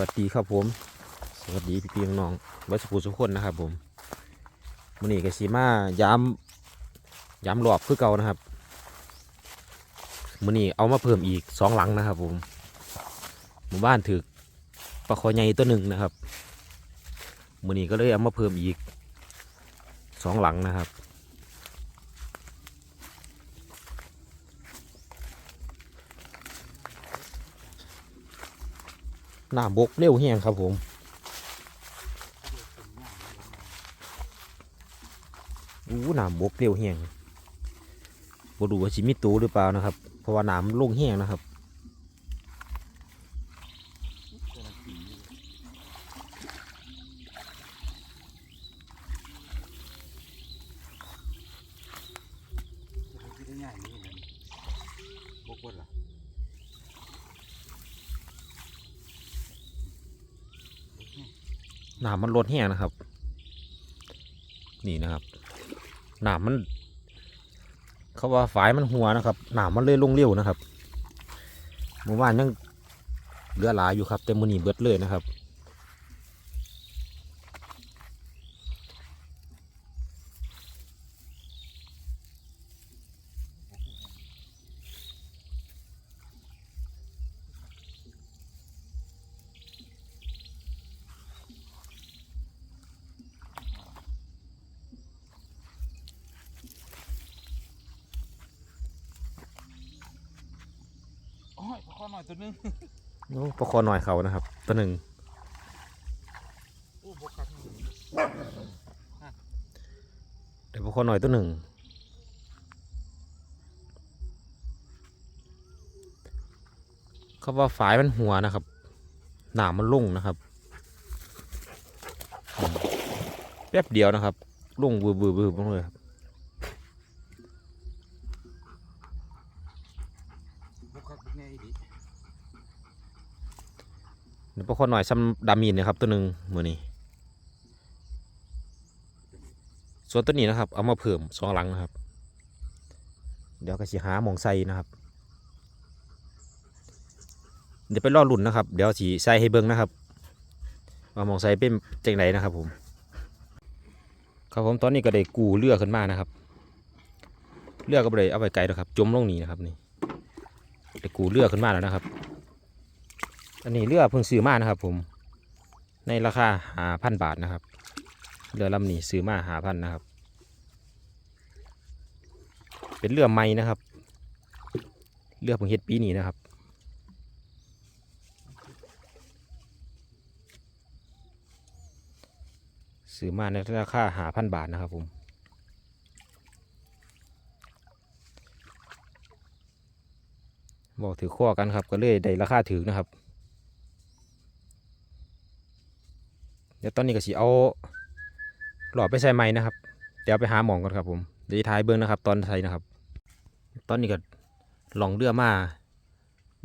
วัสดีครับผม สวัสดีพี่พี่น้องๆวัสดุสุขคนนะครับผมมันนี้ก็สีมาย้ำย้ำหลอบคือเก่านะครับมันนี้เอามาเพิ่มอีกสองหลังนะครับผมหมู่บ้านถือปลาคอใหญ่ตัวหนึ่งนะครับมันนี้ก็เลยเอามาเพิ่มอีกสองหลังนะครับ น้าบกเร็วแห้งครับผมอู้หนามบกเร็วแห้งบ่ดูว่าชิมิตูหรือเปล่านะครับ เพราะว่าน้ำลงแห้งนะครับ จะได้ง่ายนี่นะบกวนล่ะ หนามมันลดแห้งนะครับ นี่นะครับหนามมัน เขาว่าฝายมันหัวนะครับหนามมันเลยลงเร็วนะครับเมื่อวานยังเหลือหลายอยู่ครับแต่มือนี้เบิดเลยนะครับ อหน่อยตัวนึงโอ้ประคอหน่อยเขานะครับ ตัวหนึ่งโอ้บกกัดเดี๋ยวประคอหน่อยตัวหนึ่งเขาว่าฝายมันหัวนะครับ หนามมันลงนะครับอืมแป๊บเดียวนะครับลงบือบือบือลงเลยครับบกกัดบกแง่อีดี เดี๋ยว ประคอหน่อยซ้ำดามีนนะครับตัวหนึ่งมือนี้ส่วนตัวนี้นะครับ เอามาเพิ่มสองหลังนะครับ เดี๋ยวก็สิหาหมองใส่นะครับ เดี๋ยวไปรอลุ่นนะครับ เดี๋ยวสีใส่ให้เบิ้งนะครับว่าหมองใส่เป็นจังไหนนะครับผม ครับผมตอนนี้ก็ได้กูเรือขึ้นมานะครับเรือก็บ่ได้เอาไปไกลหรอกครับ จมลงนี่นะครับนี่ได้กูเรือขึ้นมาแล้วนะครับ อันนี้เรือเพิ่งซื้อมานะครับผมในราคาหาพันบาทนะครับเรือลำนี้ซื้อมาหาพันนะครับ เป็นเรือใหม่นะครับ เรือเพิ่งเฮ็ดปีนี้นะครับซื้อมาในราคาหาพันบาทนะครับผมบอกถือข้อกันครับก็เลยได้ราคาถือนะครับ ดี๋ยวตอนนี้ก็สิเอาหลอดไปใส่ไม้นะครับ เดี๋ยวไปหาหมองก่อนครับผมเดี๋ยวจะถ่ายเบิ้งนะครับ ตอนใส่นะครับ ตอนนี้ก็ลองเรือมา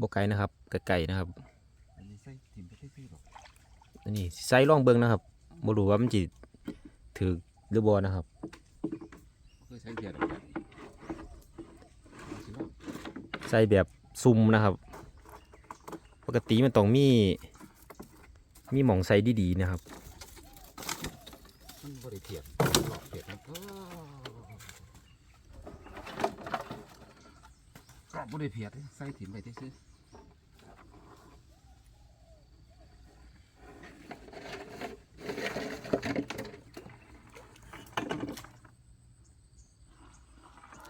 บกไกลนะครับไกลๆนะครับอันนี้ใส่ถิ่มไปที่ซี่หรอกอันนี้ใส่ล่องเบิ้งนะครับบรูว่ามันจิถือหรือบ่นะครับใช้เดียดใส่แบบซุ่มนะครับ ปกติมันต้องมีมีหมองใส่ดีๆนะครับ มันบริเทียบหลอกเทียบนะก็บริเพียดใส่ถิ่มไปที่ซี่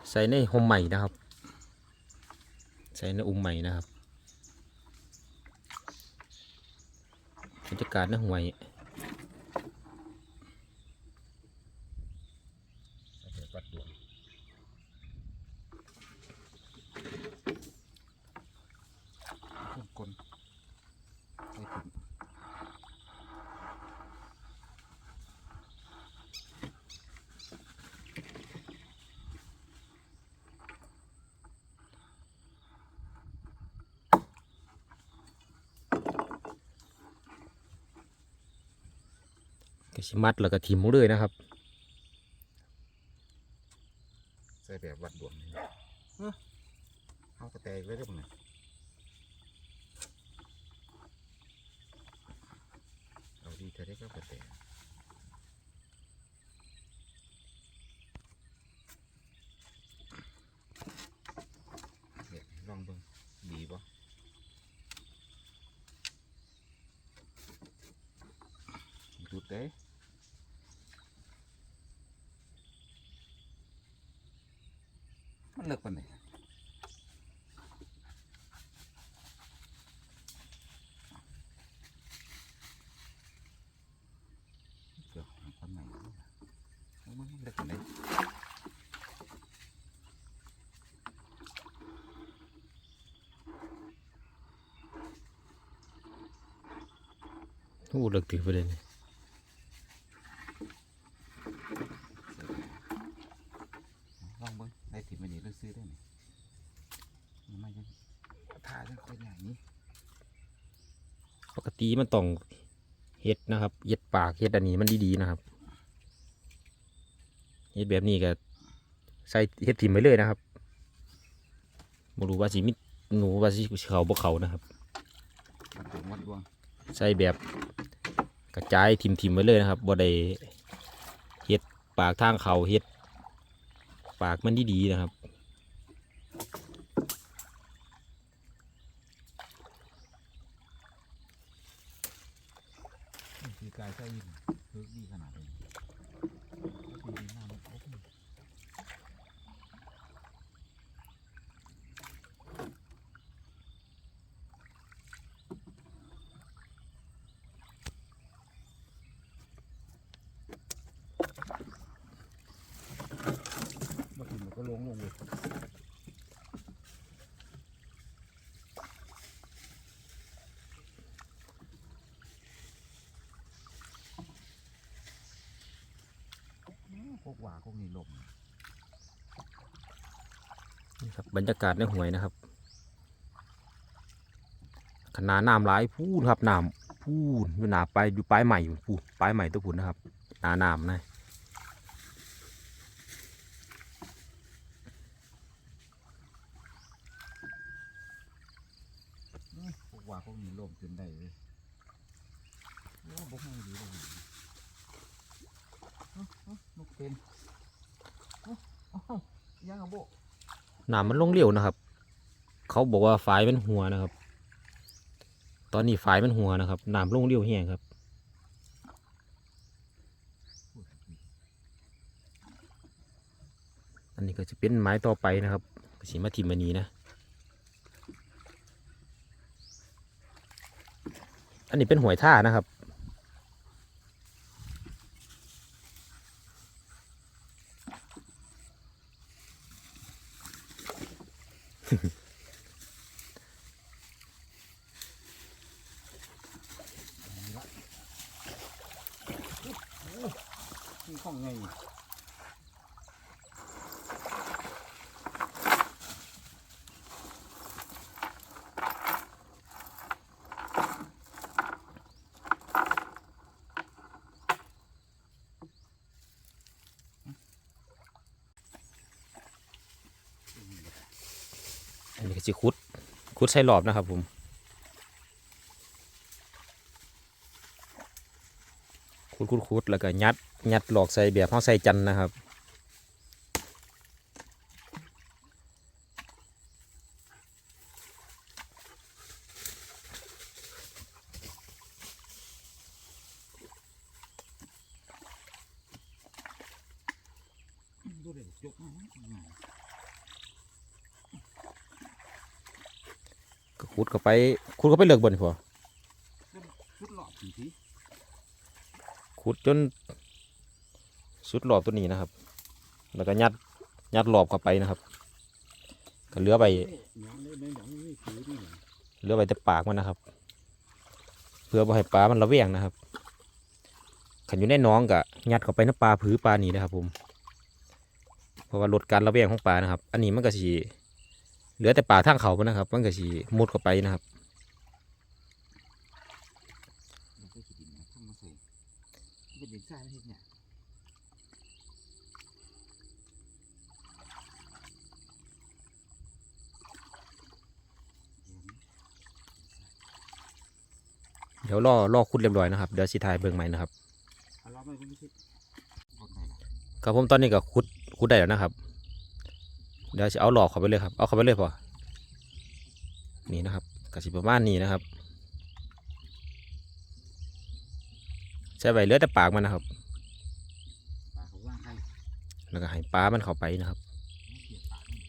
ใส่ในห่มใหม่นะครับ ใส่ในอุ้มใหม่นะครับบรรยากาศในห่วย ใส่แบบวัดดวงเครื่องกลใส่ถิ่ม ก็ สิมัดแล้วก็ทิมเลยนะครับ ใส่แบบวัดดวงนี่เอ้อเอากระแตไว้ได้บ้างไง เด้มันเลิกปานไหนเดี๋ยวหาคนใหม่เอามันเลิกปานไหนโอ้เลิกถือประเด็นนี้ ลองเบิ้งได้ถิ่มไปนี่เลือกซื้อได้ไหมมันไม่ยังถ่ายจังค่อยอย่างนี้ ปกติ มันต้องเฮ็ดนะครับเฮ็ดปากเฮ็ดอันนี้มันดีๆนะครับเฮ็ดแบบนี้ก็ใส่เฮ็ดทิมไปเลยนะครับบ่รู้ว่าสิมิหนูว่าสิเขาบ่เขานะครับใส่แบบกระจายทิมทิมๆไว้เลยนะครับบ่ได้เฮ็ดปากทางเขาเฮ็ดปากมันดีๆนะครับ กายใส่ยินเพิกดีขนาดนี้ดีดีมากมันครบเลยมาถึงมันก็ลงลงเลย พว กหว่าพวกนี้ลมนี่ครับบรรยากาศในห้วยนะครับขนาดน้ำหลายพูดครับน้ำพูดอยู่หนาไปอยู่ปลายใหม่อยู่พูดปลายใหม่ตัวพูดนะครับหนาน้ำนะพวกหว่าพวกนี้ลมขึ้นได้เลยโอ้บกให้ดีเลยเอ้า เอ้านกเป็นเอ้าเอ้ายังอะโบน้ำมันลงเร็วนะครับ เขาบอกว่าฝายมันหัวนะครับ ตอนนี้ฝายมันหัวนะครับน้ำลงเร็วแห้งครับอันนี้ก็จะเป็นไม้ต่อไปนะครับสิมาทิมมันนี้นะ อันนี้เป็นหวยท่านะครับ นี่ของไง สิคุดคุดใส่หลอบนะครับผมคุดคุดคุดแล้วก็ยัดยัดหลอกใส่แบบห้าใส่จันนะครับ ดูเด็กจกมาง่าย ก็คุดเข้าไปคุดเข้าไปเลือกบนพอชุดหลอดสีทีขุดจนสุดหลอบตัวนี้นะครับ แล้วก็ยัดยัดหลอบเข้าไปนะครับ ก็เหลือไปน้องเลยไม่หนังนี่ถือนี่เหรอเหลือไปแต่ปากมันนะครับ เพื่อบ่ให้ปลามันระแวงนะครับขันอยู่ในหน้องก็ยัดเข้าไปในปลาผือปลานี่นะครับผม เพราะว่าลดการระแวงของปลานะครับ อันนี้มันก็สี เหลือแต่ปลาทางเขามันนะครับ มันก็สีมุดเข้าไปนะครับเดี๋ยวล่อล่อคุดเรียบร้อยนะครับ เดี๋ยวสิทายเบิ่งใหม่นะครับครับผมตอนนี้ก็คุดคุดได้แล้วนะครับ เดี๋ยวจะเอาหลอกเข้าไปเลยครับ เอาเข้าไปเลยพอนี่นะครับกสิประมาณนี้นะครับใส่ไว้เหลือแต่ปากมันนะครับปลาเขาว่างใครแล้วก็ให้ปลามันเข้าไปนะครับ เกลียดปลานี่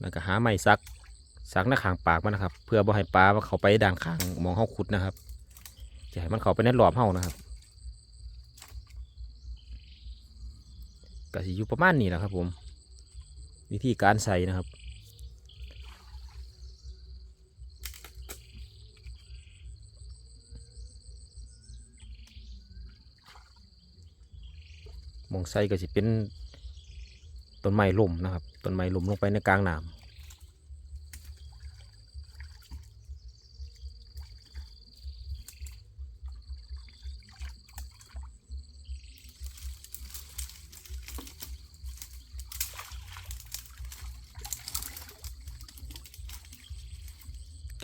แล้วก็หาไม้ซักซักหน้าขางปากมันนะครับ เพื่อบ่ให้ปลาเขาไปด่างขางมองเฮาขุดนะครับจะให้มันเข้าไปในหลอมเฮานะครับก็สิอยู่ประมาณนี้แหละครับ ผม วิธีการใส่นะครับมองใส่ก็สิเป็น ต้นไม้ล่มนะครับต้นไม้ล่มลงไปในกลางน้ำ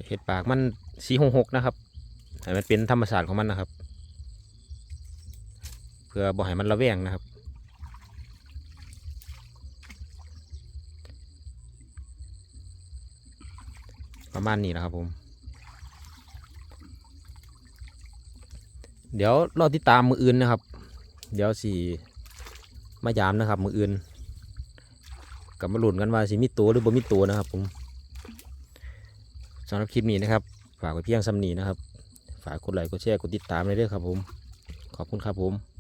เห็ดปากมันสีหงหกนะครับมันเป็นธรรมชาติของมันนะครับ เพื่อบ่ให้มันระแวงนะครับ ประมาณนี้นะครับผม เดี๋ยวรอติดตามมืออื่นนะครับ เดี๋ยวสีมายามนะครับ มืออื่นกับมาหลุนกันว่าสิมีตัวหรือบ่มีตัวนะครับ ผมสำหรับคลิปนี้นะครับ ฝากไว้เพียงซ้ำนี้นะครับ ฝากกดไลค์กดแชร์กดติดตามเลยเด้วยครับผม ขอบคุณครับผม